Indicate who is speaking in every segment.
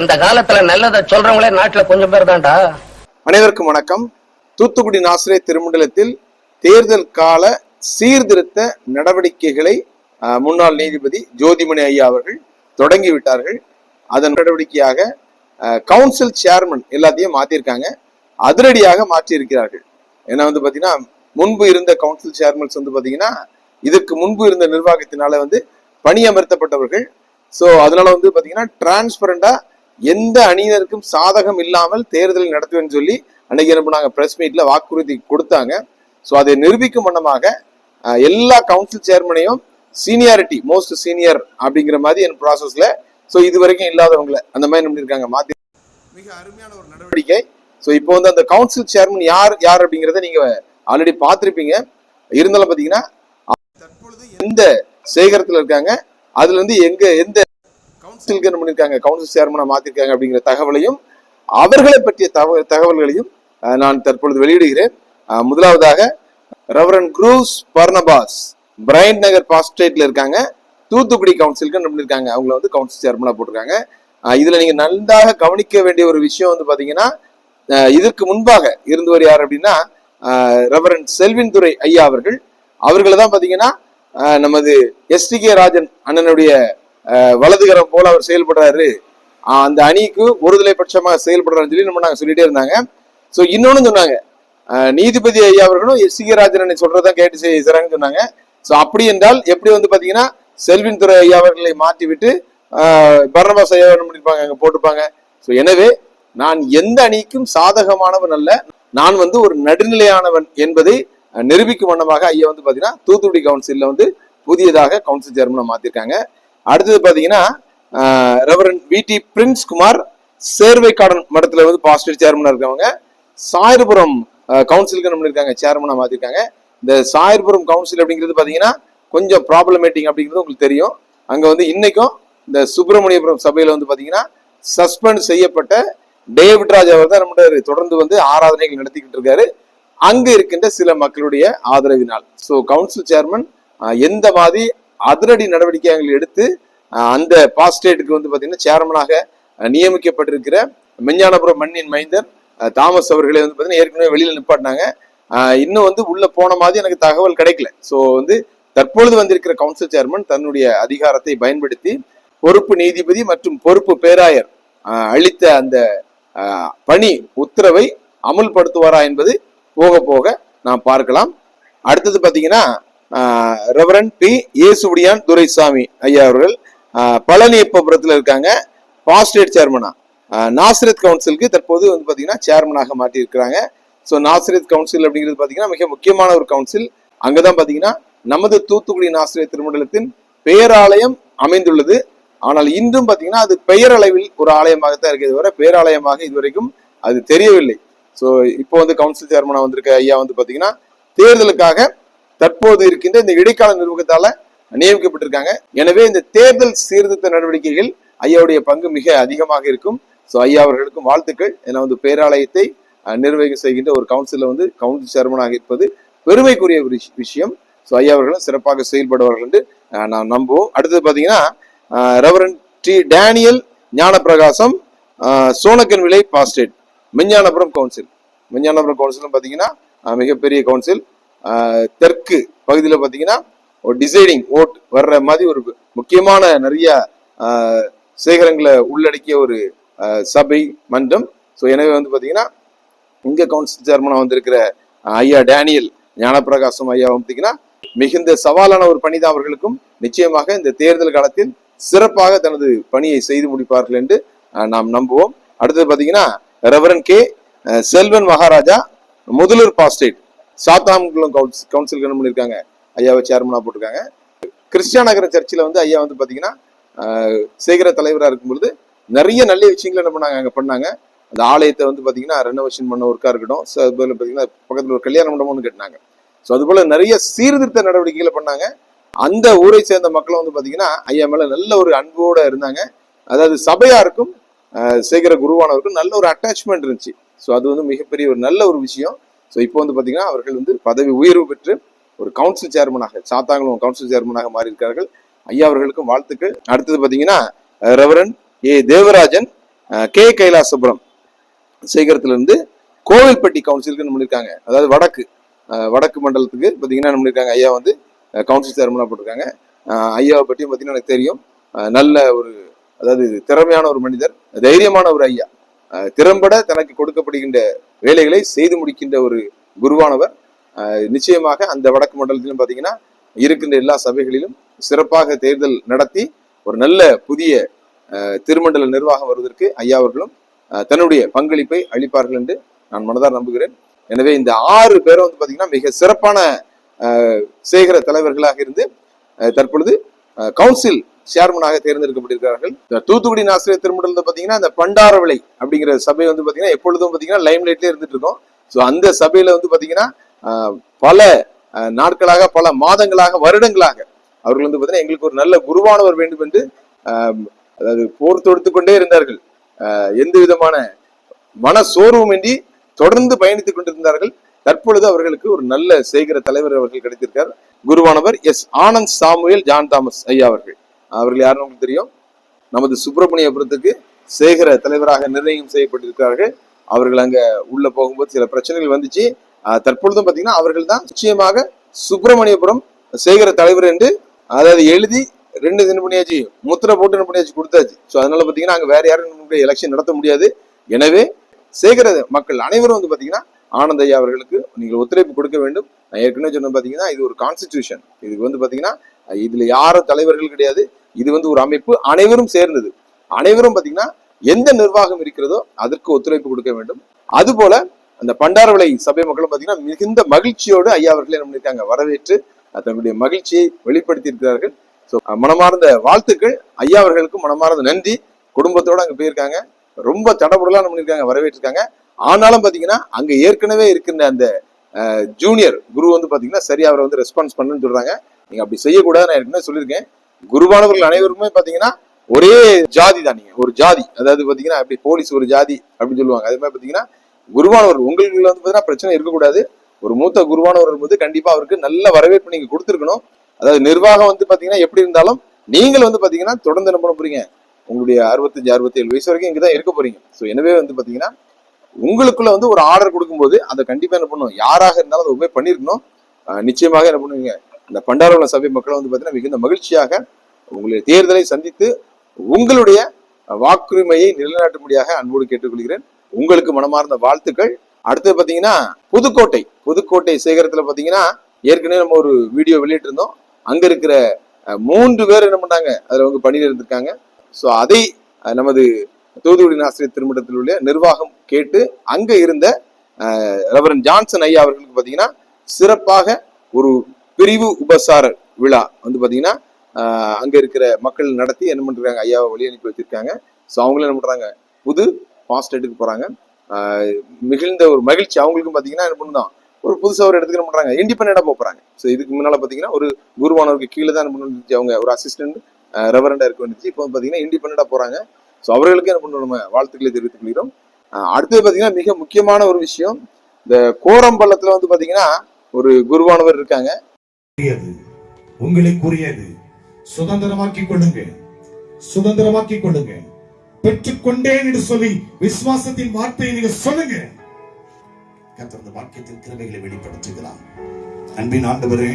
Speaker 1: இந்த காலத்துல நல்லதை சொல்றவங்களே நாட்டுல கொஞ்சம் பேர் தான்டா.
Speaker 2: அனைவருக்கும் வணக்கம். தூத்துக்குடி நாசிரே திருமண்டலத்தில் தேர்தல் கால சீர்திருத்த நடவடிக்கைகளை முன்னாள் நீதிபதி ஜோதிமணி ஐயா அவர்கள் தொடங்கி விட்டார்கள் அதன் நடவடிக்கையாக கவுன்சில் சேர்மன் எல்லாத்தையும் மாற்றியிருக்காங்க அதிரடியாக மாற்றி இருக்கிறார்கள் ஏன்னா வந்து பார்த்தீங்கன்னா முன்பு இருந்த கவுன்சில் சேர்மன்ஸ் வந்து பார்த்தீங்கன்னா இதற்கு முன்பு இருந்த நிர்வாகத்தினால வந்து பணியமர்த்தப்பட்டவர்கள். ஸோ அதனால வந்து பார்த்தீங்கன்னா டிரான்ஸ்பரண்டாக எந்த அணியினருக்கும் சாதகம் இல்லாமல் தேர்தலை நடத்துவேன்னு சொல்லி அன்னைக்கு என்ன பண்ணாங்க? பிரஸ் மீட்ல வாக்குறுதி கொடுத்தாங்க. ஸோ அதை நிரூபிக்கும் வண்ணமாக எல்லா கவுன்சில் சேர்மனையும் சீனியாரிட்டி மோஸ்ட் சீனியர் அப்படிங்கிற மாதிரி என் ப்ராசஸ்ல ஸோ இது வரைக்கும் இல்லாதவங்களை அந்த மாதிரி என்ன பண்ணிருக்காங்க? மாத்தி மிக அருமையான ஒரு நடவடிக்கை. ஸோ இப்போ வந்து அந்த கவுன்சில் சேர்மன் யார் யார் அப்படிங்கிறத நீங்க ஆல்ரெடி பார்த்துருப்பீங்க. இருந்தாலும் பார்த்தீங்கன்னா தற்பொழுது எந்த சேகரத்தில் இருக்காங்க? அதுல இருந்து எங்க எந்த கவுன்சிலுக்கு பண்ணியிருக்காங்க கவுன்சில் சேர்மனை மாத்திருக்காங்க அப்படிங்கிற தகவலையும் அவர்களை பற்றிய தக தகவல்களையும் நான் தற்பொழுது வெளியிடுகிறேன். முதலாவதாக reverend Cruz Barnabas Bryant Nagar பாஸ்டேட்ல இருக்காங்க. தூத்துக்குடி கவுன்சிலுக்கு என்ன அவங்கள வந்து கவுன்சில் சேர்மனாக போட்டிருக்காங்க. இதில் நீங்கள் நன்றாக கவனிக்க வேண்டிய ஒரு விஷயம் வந்து பார்த்தீங்கன்னா இதற்கு முன்பாக இருந்தவர் யார் அப்படின்னா ரெவரன் செல்வின் துறை ஐயா அவர்கள். அவர்களை தான் பார்த்தீங்கன்னா நமது எஸ்டி கே ராஜன் அண்ணனுடைய வலதுகரம் போல அவர் செயல்படுறாரு. அந்த அணிக்கு ஒருதலை பட்சமாக செயல்படுறாருன்னு சொல்லி நம்ம நாங்கள் சொல்லிட்டே இருந்தாங்க. ஸோ இன்னொன்னு சொன்னாங்க. நீதிபதி ஐயா அவர்களும் எஸ். சி. ராஜன் சொல்றதான் கேட்டு செய்யறாங்கன்னு சொன்னாங்க. ஸோ அப்படி என்றால் எப்படி வந்து பாத்தீங்கன்னா செல்வின் துறை ஐயா அவர்களை மாற்றி விட்டு பரணபாஸ் ஐயா என்ன பண்ணிருப்பாங்க அங்கே போட்டிருப்பாங்க. ஸோ எனவே நான் எந்த அணிக்கும் சாதகமானவன் அல்ல. நான் வந்து ஒரு நடுநிலையானவன் என்பதை நிரூபிக்கும் வண்ணமாக ஐயா வந்து பாத்தீங்கன்னா தூத்துக்குடி கவுன்சிலில் வந்து புதியதாக கவுன்சில் சேர்மனை மாத்திருக்காங்க. அடுத்தது பாத்தீங்கன்னா reverend V D Prince Kumar Servaikaran மடத்துல வந்து பாசிட்டிவ் சேர்மனா இருக்கவங்க. சாயர்புரம் கவுன்சிலுக்கு நம்ம இருக்காங்க சேர்மனா மாத்திருக்காங்க. இந்த சாயர்புரம் கவுன்சில் அப்படிங்கிறது பாத்தீங்கன்னா கொஞ்சம் ப்ராப்ளமேட்டிங் அப்படிங்கிறது உங்களுக்கு தெரியும். அங்க வந்து இன்னைக்கும் இந்த சுப்பிரமணியபுரம் சபையில வந்து பாத்தீங்கன்னா சஸ்பெண்ட் செய்யப்பட்ட டேவிட் ராஜ் அவர் தான் நம்ம தொடர்ந்து வந்து ஆராதனைகள் நடத்திக்கிட்டு இருக்காரு. அங்கு இருக்கின்ற சில மக்களுடைய ஆதரவினால். ஸோ கவுன்சில் சேர்மன் எந்த மாதிரி அதிரடி நடவடிக்கைகள் எடுத்து அந்த பாஸ்டேட்டுக்கு வந்து பார்த்தீங்கன்னா சேர்மனாக நியமிக்கப்பட்டிருக்கிற மெஞ்ஞானபுரம் மண்ணின் மைந்தர் தாமஸ் அவர்களை வந்து பார்த்தீங்கன்னா ஏற்கனவே வெளியில் நிப்பாட்டினாங்க. இன்னும் வந்து உள்ள போன மாதிரி எனக்கு தகவல் கிடைக்கல. ஸோ வந்து தற்பொழுது வந்திருக்கிற கவுன்சில் சேர்மன் தன்னுடைய அதிகாரத்தை பயன்படுத்தி பொறுப்பு நீதிபதி மற்றும் பொறுப்பு பேராயர் அளித்த அந்த பணி உத்தரவை அமுல்படுத்துவாரா என்பது போக போக நாம் பார்க்கலாம். அடுத்தது பார்த்தீங்கன்னா ரெவரன் பி. ஏசுபடியான் துரைசாமி ஐயா அவர்கள் அஹ், பழனியப்பபுரத்துல இருக்காங்க. பாஸ்டேட் சேர்மனா நாசரத் கவுன்சிலுக்கு தற்போது வந்து பார்த்தீங்கன்னா சேர்மனாக மாற்றியிருக்கிறாங்க ஸோ நாசரத் கவுன்சில் அப்படிங்கிறது பார்த்தீங்கன்னா மிக முக்கியமான ஒரு கவுன்சில். அங்கதான் பார்த்தீங்கன்னா நமது தூத்துக்குடி நாசிரியர் திருமண்டலத்தின் பேராலயம் அமைந்துள்ளது. ஆனால் இன்றும் பார்த்தீங்கன்னா அது பெயரளவில் ஒரு ஆலயமாகத்தான் இருக்கிறது வர பேராலயமாக இதுவரைக்கும் அது தெரியவில்லை. ஸோ இப்போ வந்து கவுன்சில் சேர்மனாக வந்திருக்க ஐயா வந்து பார்த்தீங்கன்னா தேர்தலுக்காக தற்போது இருக்கின்ற இந்த இடைக்கால நிர்வாகத்தால நியமிக்கப்பட்டிருக்காங்க. எனவே இந்த தேர்தல் சீர்திருத்த நடவடிக்கைகள் ஐயாவுடைய பங்கு மிக அதிகமாக இருக்கும். ஸோ ஐயா அவர்களுக்கும் வாழ்த்துக்கள். ஏன்னா வந்து பேராலயத்தை நிர்வகிக்க செய்கின்ற ஒரு கவுன்சிலில் வந்து கவுன்சில் சேர்மனாக இருப்பது பெருமைக்குரிய ஒரு விஷயம். ஸோ ஐயா அவர்களும் சிறப்பாக செயல்படுவார்கள் என்று நான் நம்புவோம். அடுத்தது பார்த்தீங்கன்னா reverend D Daniel Gnanaprakasam Sonakanvilai pastorate Meignanapuram council மிஞ்ஞானபுரம் கவுன்சிலும் பார்த்தீங்கன்னா மிகப்பெரிய கவுன்சில் தெற்கு பகுதியில் பார்த்தீங்கன்னா ஒரு டிசைடிங் ஓட் வர்ற மாதிரி ஒரு முக்கியமான நிறைய சேகரங்களை உள்ளடக்கிய ஒரு சபை மன்றம். ஸோ எனவே வந்து பார்த்தீங்கன்னா இங்கே கவுன்சில் சேர்மனாக வந்திருக்கிற ஐயா டேனியல் ஞானப்பிரகாசம் ஐயா பார்த்தீங்கன்னா மிகுந்த சவாலான ஒரு பணிதான் அவர்களுக்கும். நிச்சயமாக இந்த தேர்தல் காலத்தில் சிறப்பாக தனது பணியை செய்து முடிப்பார்கள் என்று நாம் நம்புவோம். அடுத்தது பார்த்தீங்கன்னா reverend K Selvan Maharaja Mudalur pastorate. Sathankulam gowns council என்ன பண்ணியிருக்காங்க ஐயாவை சேர்மனா போட்டிருக்காங்க. கிறிஸ்டியா நகர சர்ச்சில் வந்து ஐயா வந்து பார்த்தீங்கன்னா சேகர தலைவராக இருக்கும் பொழுது நிறைய நல்ல விஷயங்கள் என்ன பண்ணாங்க? அங்கே பண்ணாங்க. அந்த ஆலயத்தை வந்து பார்த்தீங்கன்னா ரெனோவேஷன் பண்ண ஒர்க்காக இருக்கட்டும். ஸோ அதுபோல் பார்த்தீங்கன்னா பக்கத்தில் ஒரு கல்யாண மண்டபம்னு ஒன்று கட்டினாங்க. ஸோ அதுபோல் நிறைய சீர்திருத்த நடவடிக்கைகளை பண்ணாங்க. அந்த ஊரை சேர்ந்த மக்களும் வந்து பார்த்தீங்கன்னா ஐயா மேலே நல்ல ஒரு அன்போடு இருந்தாங்க. அதாவது சபையாருக்கும் சேகர குருவானவருக்கும் நல்ல ஒரு அட்டாச்மெண்ட் இருந்துச்சு. ஸோ அது வந்து மிகப்பெரிய ஒரு நல்ல ஒரு விஷயம். ஸோ இப்போ வந்து பார்த்தீங்கன்னா அவர்கள் வந்து பதவி உயர்வு பெற்று ஒரு கவுன்சில் சேர்மனாக சாத்தாங்குளம் கவுன்சில் சேர்மனாக மாறி இருக்கிறார்கள் ஐயா அவர்களுக்கும் வாழ்த்துக்கள். அடுத்தது பார்த்தீங்கன்னா reverend A Devarajan K Kailasapuram சேகரத்திலிருந்து Kovilpatti கவுன்சிலுக்கு என்ன அதாவது வடக்கு வடக்கு மண்டலத்துக்கு பார்த்தீங்கன்னா என்ன ஐயா வந்து கவுன்சில் சேர்மனாக போட்டிருக்காங்க. ஐயாவை பற்றியும் பார்த்தீங்கன்னா எனக்கு தெரியும். நல்ல ஒரு அதாவது திறமையான ஒரு மனிதர் தைரியமான ஒரு ஐயா. திறம்பட தனக்கு கொடுக்கப்படுகின்ற வேலைகளை செய்து முடிக்கின்ற ஒரு குருவானவர். நிச்சயமாக அந்த வடக்கு மண்டலத்திலும் பார்த்தீங்கன்னா இருக்கின்ற எல்லா சபைகளிலும் சிறப்பாக தேர்தல் நடத்தி ஒரு நல்ல புதிய திருமண்டல நிர்வாகம் வருவதற்கு ஐயா அவர்களும் தன்னுடைய பங்களிப்பை அளிப்பார்கள் என்று நான் மனதார் நம்புகிறேன். எனவே இந்த ஆறு பேரும் வந்து பார்த்தீங்கன்னா மிக சிறப்பான சேகர தலைவர்களாக இருந்து தற்பொழுது கவுன்சில் சேர்மனாக தேர்ந்தெடுக்கப்பட்டிருக்கிறார்கள். தூத்துக்குடி ஆசிரியர் திருமண்டலத்தை பாத்தீங்கன்னா இந்த பண்டாரவிளை அப்படிங்கிற சபை வந்து பாத்தீங்கன்னா எப்பொழுதும் பாத்தீங்கன்னா லைம் லைட்லயே இருந்துட்டு இருக்கோம். ஸோ அந்த சபையில வந்து பாத்தீங்கன்னா பல நாட்களாக பல மாதங்களாக வருடங்களாக அவர்கள் வந்து பாத்தீங்கன்னா எங்களுக்கு ஒரு நல்ல குருவானவர் வேண்டும் என்று அதாவது போர் தொடுத்து கொண்டே இருந்தார்கள். எந்த விதமான மன சோர்வுமின்றி தொடர்ந்து பயணித்துக் கொண்டிருந்தார்கள். தற்பொழுது அவர்களுக்கு ஒரு நல்ல சேகர தலைவர் அவர்கள் கிடைத்திருக்கார். குருவானவர் S. Anand Samuel John Thomas ஐயா அவர்கள். அவர்கள் யாருன்னு உங்களுக்கு தெரியும்? நமது சுப்பிரமணியபுரத்துக்கு சேகர தலைவராக நிர்ணயம் செய்யப்பட்டிருக்கிறார்கள். அவர்கள் அங்க உள்ள போகும்போது சில பிரச்சனைகள் வந்துச்சு. தற்பொழுதும் பாத்தீங்கன்னா அவர்கள் தான் நிச்சயமாக சுப்பிரமணியபுரம் சேகர தலைவர் என்று அதாவது எழுதி ரெண்டு தினம் பண்ணியாச்சு? முத்திரை போட்டு என்ன பண்ணியாச்சு? கொடுத்தாச்சு. ஸோ அதனால பாத்தீங்கன்னா அங்க வேற யாரும் எலெக்ஷன் நடத்த முடியாது. எனவே சேகர மக்கள் அனைவரும் வந்து பாத்தீங்கன்னா ஆனந்த் ஐயா அவர்களுக்கு நீங்கள் ஒத்துழைப்பு கொடுக்க வேண்டும். நான் ஏற்கனவே சொன்ன பாத்தீங்கன்னா இது ஒரு கான்ஸ்டிடியூஷன் இதுக்கு வந்து பாத்தீங்கன்னா இதுல யாரும் தலைவர்கள் கிடையாது. இது வந்து ஒரு அமைப்பு அனைவரும் சேர்ந்தது. அனைவரும் பாத்தீங்கன்னா எந்த நிர்வாகம் இருக்கிறதோ அதற்கு ஒத்துழைப்பு கொடுக்க வேண்டும். அதுபோல அந்த பண்டாரவளை சபை மக்களும் பாத்தீங்கன்னா மிகுந்த மகிழ்ச்சியோடு ஐயா அவர்களை என்ன பண்ணியிருக்காங்க வரவேற்று தன்னுடைய மகிழ்ச்சியை வெளிப்படுத்தி இருக்கிறார்கள். ஸோ மனமார்ந்த வாழ்த்துக்கள். ஐயா அவர்களுக்கும் மனமார்ந்த நன்றி. குடும்பத்தோட அங்க போயிருக்காங்க. ரொம்ப தடபுடலாம் பண்ணியிருக்காங்க வரவேற்றிருக்காங்க. ஆனாலும் பாத்தீங்கன்னா அங்க ஏற்கனவே இருக்கின்ற அந்த ஜூனியர் குரு வந்து பாத்தீங்கன்னா சரியா அவரை வந்து ரெஸ்பான்ஸ் பண்ணுன்னு சொல்றாங்க. நீங்க அப்படி செய்யக்கூடாது நான் ஏற்கனவே சொல்லியிருக்கேன். குருவானவர்கள் அனைவருமே பாத்தீங்கன்னா ஒரே ஜாதி தான் நீங்க. ஒரு ஜாதி. அதாவது பாத்தீங்கன்னா அப்படி போலீஸ் ஒரு ஜாதி அப்படின்னு சொல்லுவாங்க. அதே மாதிரி பாத்தீங்கன்னா குருவானவர் உங்களுக்கு வந்து பாத்தீங்கன்னா பிரச்சனை இருக்கக்கூடாது. ஒரு மூத்த குருவானவர் வந்து கண்டிப்பா அவருக்கு நல்ல வரவேற்பு நீங்க கொடுத்துருக்கணும். அதாவது நிர்வாகம் வந்து பாத்தீங்கன்னா எப்படி இருந்தாலும் நீங்கள் வந்து பாத்தீங்கன்னா தொடர்ந்து என்ன பண்ண போறீங்க? உங்களுடைய அறுபத்தஞ்சு அறுபத்தி ஏழு வயசு வரைக்கும் இங்கதான் இருக்க போறீங்க. ஸோ எனவே வந்து பாத்தீங்கன்னா உங்களுக்குள்ள வந்து ஒரு ஆர்டர் கொடுக்கும்போது அதை கண்டிப்பா என்ன பண்ணும்? யாராக இருந்தாலும் அதை உண்மை பண்ணிருக்கணும் நிச்சயமாக என்ன பண்ணுவீங்க? இந்த பண்டாரவள சபை மக்கள் வந்து பார்த்தீங்கன்னா மிகுந்த மகிழ்ச்சியாக உங்களுடைய தேர்தலை சந்தித்து உங்களுடைய வாக்குரிமையை நிலைநாட்டும்படியாக அன்போடு கேட்டுக்கொள்கிறேன். உங்களுக்கு மனமார்ந்த வாழ்த்துக்கள். அடுத்து பார்த்தீங்கன்னா புதுக்கோட்டை. புதுக்கோட்டை சேகரத்தில் பார்த்தீங்கன்னா ஏற்கனவே நம்ம ஒரு வீடியோ வெளியிட்டிருந்தோம். அங்கே இருக்கிற மூன்று பேர் என்ன பண்ணாங்க? அதில் அவங்க பணியில் இருந்திருக்காங்க. ஸோ அதை நமது தூதுக்குடி ஆசிரியர் திருமணத்தில் உள்ள நிர்வாகம் கேட்டு அங்கே இருந்த ரெவரன் ஜான்சன் ஐயா அவர்களுக்கு பார்த்தீங்கன்னா சிறப்பாக ஒரு பிரிவு உபசார விழா வந்து பார்த்தீங்கன்னா அங்கே இருக்கிற மக்கள் நடத்தி என்ன பண்ணுறாங்க ஐயாவை வழி அனுப்பி வச்சிருக்காங்க. ஸோ அவங்களும் என்ன பண்ணுறாங்க புது பாஸ்ட் எடுக்க போகிறாங்க மிகுந்த ஒரு மகிழ்ச்சி. அவங்களுக்கும் பார்த்தீங்கன்னா என்ன பண்ணுதான் ஒரு புதுசாக ஒரு இடத்துக்கு என்ன பண்றாங்க இண்டிபெண்டா போகிறாங்க ஸோ இதுக்கு முன்னால் பார்த்தீங்கன்னா ஒரு குருவானவருக்கு கீழே தான் என்ன பண்ணி அவங்க ஒரு அசிஸ்டன்ட் ரெவரண்டாக இருக்க வேண்டியது. இப்போ வந்து இண்டிபெண்டாக போகிறாங்க ஸோ அவர்களுக்கு என்ன பண்ணணும் நம்ம வாழ்த்துக்களை தெரிவித்துக் கொள்கிறோம். அடுத்தது பார்த்தீங்கன்னா மிக முக்கியமான ஒரு விஷயம் இந்த கோரம்பள்ளத்தில் வந்து பார்த்தீங்கன்னா ஒரு குருவானவர் இருக்காங்க.
Speaker 3: உங்களுக்குரியது. சுதந்திரமாக்கி கொள்ளுங்க சுதந்திரமாக்கி கொள்ளுங்க பெற்றுக்கொண்டேன் என்று சொல்லி விசுவாசத்தின் வார்த்தையை நீங்க சொல்லுங்க கர்த்தர் வாக்கியத்தின் திறமைகளை வெளிப்படுத்துகிறார். அன்பின் ஆண்டவரே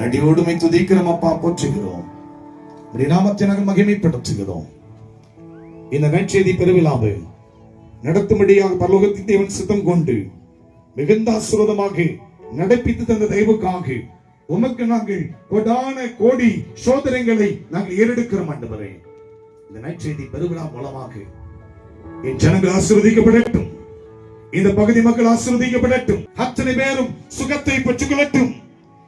Speaker 3: நடியோடுமை துதிக்கிறோம் அப்பா போற்றுகிறோம். நாமத்தை நாங்கள் மகிமைப்படுத்துகிறோம். இந்த நற்செய்தி பெருவிழாவை நடத்தும்படியாக பரலோகத்தின் தேவன் சித்தம் கொண்டு மிகுந்த ஆசீர்வாதமாக நடப்பித்து தந்த தெய்வுக்காக உமக்கு நாங்கள் கொடான கோடி சோதனைகளை நாங்கள் ஏறெடுக்கிறோம் ஆண்டவரே இந்த நற்செய்தி பெருவிழா மூலமாக என் ஜனங்கள் ஆசிர்வதிக்கப்படட்டும். இந்த பகுதி மக்கள் ஆசிர்வதிக்கப்படட்டும். அத்தனை பேரும் சுகத்தை பெற்றுக் கொள்ளட்டும்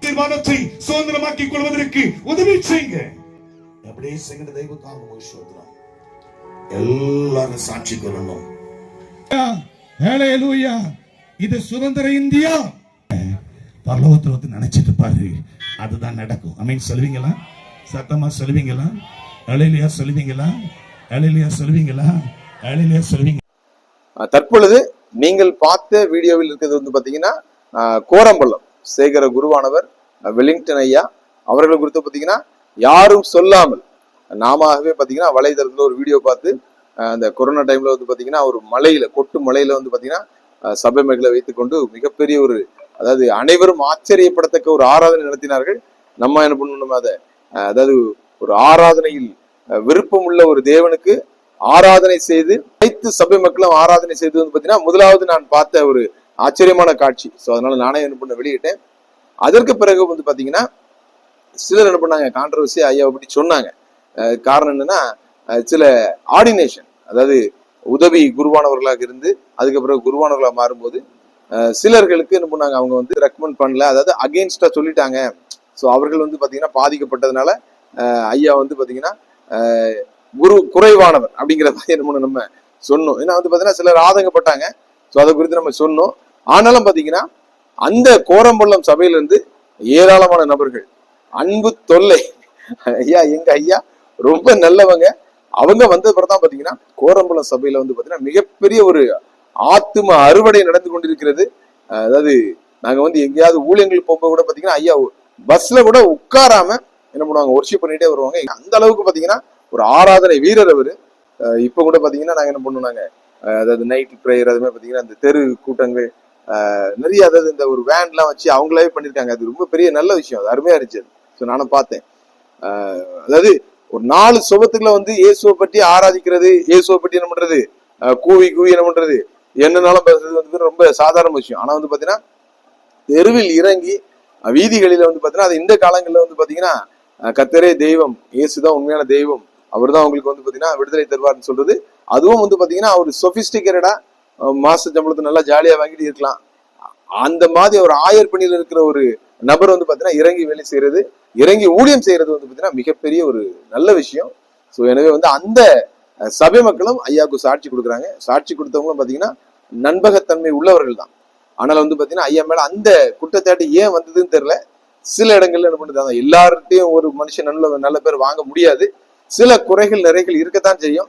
Speaker 3: தீர்மானத்தை சுதந்திரமாக்கி கொள்வதற்கு உதவி செய்யுங்க. அப்படியே செய்கிற தெய்வக்காக உமக்கு எல்லாரும் சாட்சி கொள்ளணும்.
Speaker 4: ஹalleluya இது சுதந்திர இந்தியா. பரலோகத்தில் வந்து நினைச்சிட்டு இருப்பாரு அதுதான் நடக்கும். அமீன் சொல்லுவீங்களா? சத்தமா சொல்லுவீங்களா? அலையிலியா சொல்லுவீங்களா? அலையிலியா சொல்லுவீங்களா? அலையிலியா சொல்லுவீங்க.
Speaker 2: தற்பொழுது நீங்கள் பார்த்த வீடியோவில் இருக்கிறது வந்து பாத்தீங்கன்னா கோரம்பள்ளம். சேகர குருவானவர் வெலிங்டன் ஐயா அவர்களை குறித்து பாத்தீங்கன்னா யாரும் சொல்லாமல் நாமவே பாத்தீங்கன்னா வலைதளத்தில் ஒரு வீடியோ பார்த்து அந்த கொரோனா டைம்ல வந்து பாத்தீங்கன்னா ஒரு மலையில கொட்டு மலையில வந்து பாத்தீங்கன்னா சபை மகளை வைத்துக்கொண்டு மிகப்பெரிய ஒரு அதாவது அனைவரும் ஆச்சரியப்படத்தக்க ஒரு ஆராதனை நடத்தினார்கள். நம்ம என்ன பண்ணணும்? அதை அதாவது ஒரு ஆராதனையில் விருப்பம் உள்ள ஒரு தேவனுக்கு ஆராதனை செய்து அனைத்து சபை மக்களும் ஆராதனை செய்து வந்து பார்த்தீங்கன்னா முதலாவது நான் பார்த்த ஒரு ஆச்சரியமான காட்சி. ஸோ அதனால நானே என்ன பண்ண வெளியிட்டேன். அதற்கு பிறகு வந்து பார்த்தீங்கன்னா சிலர் என்ன பண்ணாங்க? கான்ட்ரவர்சி ஐயா அப்படி சொன்னாங்க. காரணம் என்னன்னா சில ஆர்டினேஷன் அதாவது உதவி குருவானவர்களாக இருந்து அதுக்கப்புறம் குருவானவர்களாக மாறும்போது சிலர்களுக்கு என்ன பண்ணாங்க அவங்க வந்து ரெக்கமெண்ட் பண்ணல. அதாவது அகெயின்ஸ்டா சொல்லிட்டாங்க. ஸோ அவர்கள் வந்து பாத்தீங்கன்னா பாதிக்கப்பட்டதுனால அஹ் ஐயா வந்து பாத்தீங்கன்னா அஹ் குரு குறைவானவர் அப்படிங்கிற மாதிரி என்ன பண்ண நம்ம சொன்னோம். ஏன்னா வந்து பாத்தீங்கன்னா சிலர் ஆதங்கப்பட்டாங்க. ஸோ அதை குறித்து நம்ம சொன்னோம். ஆனாலும் பாத்தீங்கன்னா அந்த கோரம்பள்ளம் சபையிலிருந்து ஏராளமான நபர்கள் அன்பு தொல்லை. ஐயா எங்க ஐயா? ரொம்ப நல்லவங்க. அவங்க வந்த பிறகு தான் பாத்தீங்கன்னா கோரம்பலம் சபையில வந்து பாத்தீங்கன்னா மிகப்பெரிய ஒரு ஆத்தும அறுவடை நடந்து கொண்டிருக்கிறது. அதாவது நாங்க வந்து எங்கேயாவது ஊழியர்களுக்கு போகும்போது கூட பாத்தீங்கன்னா ஐயா பஸ்ல கூட உட்காராம என்ன பண்ணுவாங்க ஒர்ஷிப் பண்ணிட்டே வருவாங்க. அந்த அளவுக்கு பாத்தீங்கன்னா ஒரு ஆராதனை வீரர் அவரு. இப்ப கூட பாத்தீங்கன்னா நாங்க என்ன பண்ணுவோம் அதாவது நைட் ப்ரேயர் அது மாதிரி பாத்தீங்கன்னா அந்த தெரு கூட்டங்கள் நிறைய அதாவது இந்த ஒரு வேன்லாம் வச்சு அவங்களாவே பண்ணிருக்காங்க. அது ரொம்ப பெரிய நல்ல விஷயம். அது அருமையா இருந்துச்சு ஸோ நானும் பார்த்தேன். அதாவது ஒரு நாலு சுபத்துக்குள்ள வந்து இயேசுவை பற்றி ஆராதிக்கிறது இயேசுவை பற்றி என்ன பண்றது? கூவி கூவி என்ன பண்றது? என்னன்னாலும் பேசுறது வந்து ரொம்ப சாதாரண விஷயம். ஆனா வந்து பாத்தீங்கன்னா தெருவில் இறங்கி வீதிகளில் வீதிகளில வந்து பாத்தீங்கன்னா அது இந்த காலங்களில் வந்து பாத்தீங்கன்னா கத்தரே தெய்வம் இயேசுதான் உண்மையான தெய்வம். அவர் தான் உங்களுக்கு வந்து பாத்தீங்கன்னா விடுதலை தருவார்னு சொல்றது. அதுவும் வந்து பாத்தீங்கன்னா அவர் சொபிஸ்டிகேட்டடா மாச சம்பளத்தை நல்லா ஜாலியா வாங்கிட்டு இருக்கலாம். அந்த மாதிரி ஒரு ஆயர் பணியில் இருக்கிற ஒரு நபர் வந்து பாத்தீங்கன்னா இறங்கி வேலை செய்யறது இறங்கி ஊழியம் செய்யறது வந்து பாத்தீங்கன்னா மிகப்பெரிய ஒரு நல்ல விஷயம். ஸோ எனவே வந்து அந்த சபை மக்களும் ஐயாவுக்கு சாட்சி கொடுக்குறாங்க. சாட்சி கொடுத்தவங்களும் பாத்தீங்கன்னா நண்பகத்தன்மை உள்ளவர்கள் தான் ஆனால் வந்து பாத்தீங்கன்னா ஐயா மேல அந்த குற்றச்சாட்டு ஏன் வந்ததுன்னு தெரியல. சில இடங்கள்ல என்ன பண்ணுறாங்க எல்லார்ட்டையும் ஒரு மனுஷன் நல்ல நல்ல பேர் வாங்க முடியாது. சில குறைகள் நிறைகள் இருக்கத்தான் செய்யும்.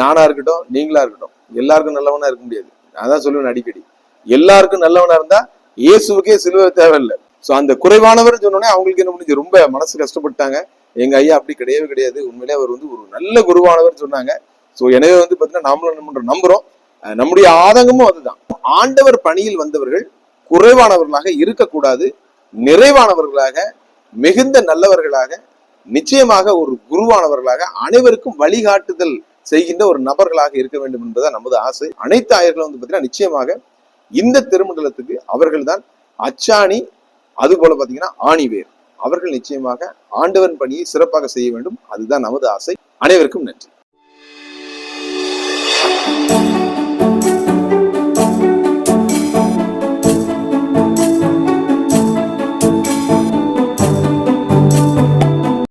Speaker 2: நானா இருக்கட்டும் நீங்களா இருக்கட்டும் எல்லாருக்கும் நல்லவனா இருக்க முடியாது. நான் தான் சொல்லுவேன் அடிக்கடி. எல்லாருக்கும் நல்லவனா இருந்தா இயேசுக்கே சிலுவை தேவையில்லை. ஸோ அந்த குறைவானவர் சொன்னோடனே அவங்களுக்கு என்ன முடிஞ்சு ரொம்ப மனசு கஷ்டப்பட்டாங்க. எங்க ஐயா அப்படி கிடையவே கிடையாது. உண்மையிலே அவர் வந்து ஒரு நல்ல குருவானவர் சொன்னாங்க. சோ எனவே வந்து பாத்தீங்கன்னா நாமளும் என்ன நம்புறோம். நம்முடைய ஆதங்கமும் அதுதான். ஆண்டவர் பணியில் வந்தவர்கள் குறைவானவர்களாக இருக்கக்கூடாது நிறைவானவர்களாக மிகுந்த நல்லவர்களாக நிச்சயமாக ஒரு குருவானவர்களாக அனைவருக்கும் வழிகாட்டுதல் செய்கின்ற ஒரு நபர்களாக இருக்க வேண்டும் என்பதுதான் நமது ஆசை. அனைத்து ஆயர்களும் வந்து பார்த்தீங்கன்னா நிச்சயமாக இந்த திருமண்டலத்துக்கு அவர்கள்தான் அச்சாணி அது போல பாத்தீங்கன்னா ஆணிவேர். அவர்கள் நிச்சயமாக ஆண்டவன் பணியை சிறப்பாக செய்ய வேண்டும். அதுதான் நமது ஆசை. அனைவருக்கும் நன்றி.